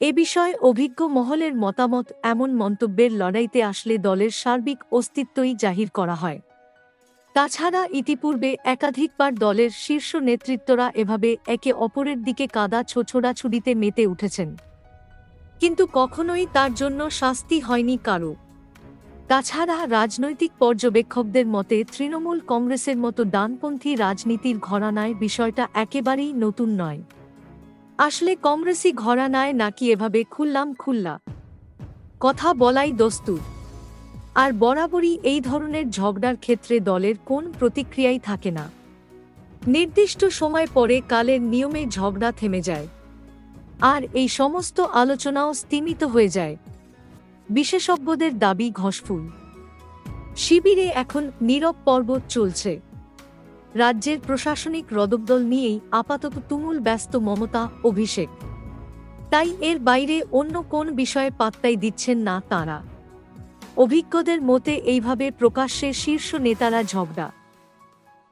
এ বিষয়ে অভিজ্ঞ মহলের মতামত এমন মন্তব্যের লড়াইতে আসলে দলের সার্বিক অস্তিত্বই জাহির করা হয়। তাছাড়া ইতিপূর্বে একাধিকবার দলের শীর্ষ নেতৃত্বরা এভাবে একে অপরের দিকে কাদা ছোছড়াছুড়িতে মেতে উঠেছেন। কিন্তু কখনোই তার জন্য শাস্তি হয়নি কারও। তাছাড়া রাজনৈতিক পর্যবেক্ষকদের মতে তৃণমূল কংগ্রেসের মতো ডানপন্থী রাজনীতির ঘরানায় বিষয়টা একেবারেই নতুন নয়। আসলে কংগ্রেসই ঘরানায় নাকি এভাবে খুললাম খুল্লা। কথা বলাই দস্তুর। আর বরাবরই এই ধরনের ঝগড়ার ক্ষেত্রে দলের কোন প্রতিক্রিয়াই থাকে না। নির্দিষ্ট সময় পরে কালের নিয়মে ঝগড়া থেমে যায়। আর এই সমস্ত আলোচনাও স্তিমিত হয়ে যায়। বিশেষজ্ঞদের দাবি ঘসফুল শিবিরে এখন নীরব পর্বত চলছে। রাজ্যের প্রশাসনিক রদবদল নিয়েই আপাতত তুমুল ব্যস্ত মমতা, অভিষেক। তাই এর বাইরে অন্য কোন বিষয়ে পাত্তাই দিচ্ছেন না তাঁরা। অভিজ্ঞদের মতে এইভাবে প্রকাশ্যে শীর্ষ নেতারা ঝগড়া।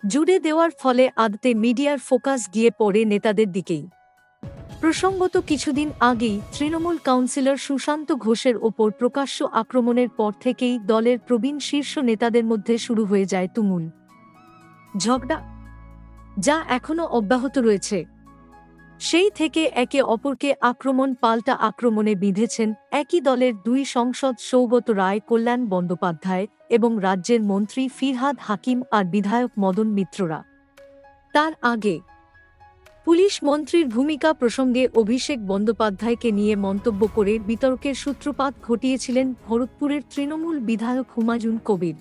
জুড়ে দেওয়ার ফলে আদতে মিডিয়ার ফোকাস গিয়ে পড়ে নেতাদের দিকেই। প্রসঙ্গত কিছুদিন আগেই তৃণমূল কাউন্সিলর সুশান্ত ঘোষের ওপর প্রকাশ্য আক্রমণের পর থেকেই দলের প্রবীণ শীর্ষ নেতাদের মধ্যে শুরু হয়ে যায় তুমুল ঝগড়া, যা এখনও অব্যাহত রয়েছে। সেই থেকে একে অপরকে আক্রমণ পাল্টা আক্রমণে বিঁধেছেন একই দলের দুই সংসদ সৌগত রায়, কল্যাণ বন্দ্যোপাধ্যায় এবং রাজ্যের মন্ত্রী ফিরহাদ হাকিম আর বিধায়ক মদন মিত্ররা। তার আগে পুলিশ মন্ত্রীর ভূমিকা প্রসঙ্গে অভিষেক বন্দ্যোপাধ্যায়কে নিয়ে মন্তব্য করে বিতর্কের সূত্রপাত ঘটিয়েছিলেন ভরতপুরের তৃণমূল বিধায়ক হুমায়ুন কবির।